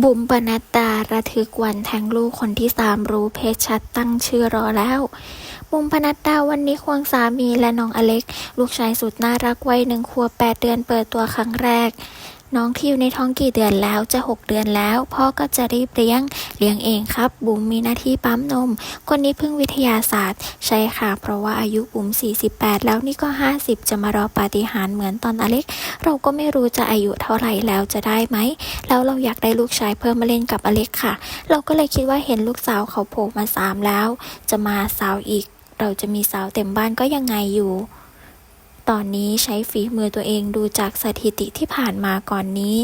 บุ๋มปนัดดาระทึกวันแทงลูกคนที่สามรู้เพศชัดตั้งชื่อรอแล้ว บุ๋มปนัดดาวันนี้ควงสามีและน้องอเล็ก ลูกชายสุดน่ารักวัยหนึ่งขวบแปดเดือนเปิดตัวครั้งแรก น้องที่อยู่ในท้องกี่เดือนแล้วจะหกเดือนแล้ว พ่อก็จะรีบเลี้ยง เลี้ยงเองครับ บุ๋มมีหน้าที่ปั๊มนม คนนี้พึ่งวิทยาศาสตร์ ใช่ค่ะ เพราะว่าอายุบุ๋ม48 แล้วนี่ก็ 50 จะมารอปาฏิหาริย์เหมือนตอนอเล็ก เราก็ไม่รู้จะอายุเท่าไหร่แล้วจะได้ไหม แล้วเราอยากได้ลูกชายเพิ่มมาเล่นกับอเล็กค่ะ เราก็เลยคิดว่าเห็นลูกสาวเขาโผล่มาสามแล้ว จะมาสาวอีก เราจะมีสาวเต็มบ้านก็ยังไงอยู่ ตอนนี้ใช้ฝีมือตัวเองดูจากสถิติที่ผ่านมาก่อนนี้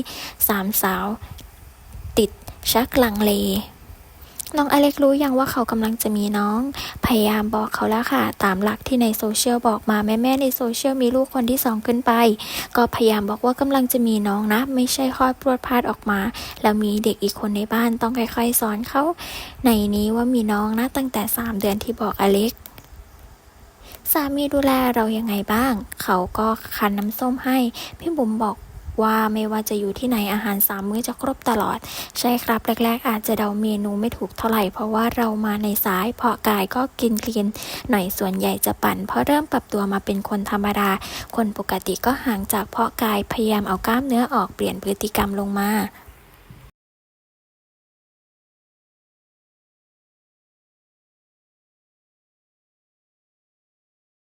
สามสาว ติดชักลังเล น้องอเล็กรู้ยังว่าเขากำลังจะมีน้อง พยายามบอกเขาแล้วค่ะ ตามหลักที่ในโซเชียลบอกมาแม่แม่ในโซเชียลมีลูกคนที่สองขึ้นไป ก็พยายามบอกว่ากำลังจะมีน้องนะ ไม่ใช่คลอดพรวดพลาดออกมา แล้วมีเด็กอีกคนในบ้านต้องค่อยๆสอนเขาในนี้ว่ามีน้องนะตั้งแต่ 3 เดือนที่บอกอเล็ก สามีดูแลเรายังไงบ้าง เขาก็คันน้ำส้มให้ พี่บุ๋มบอกว่าไม่ว่าจะอยู่ที่ไหนอาหารสามมื้อจะครบตลอด ใช่ครับ แรก ๆ อาจจะเดาเมนูไม่ถูกเท่าไหร่ เพราะว่าเรามาในสาย เพาะกายก็กินคลีนหน่อยส่วนใหญ่จะปั่น เพราะเริ่มปรับตัวมาเป็นคนธรรมดา คนปกติก็ห่างจากเพาะกายพยายามเอากล้ามเนื้อออกเปลี่ยนพฤติกรรมลงมา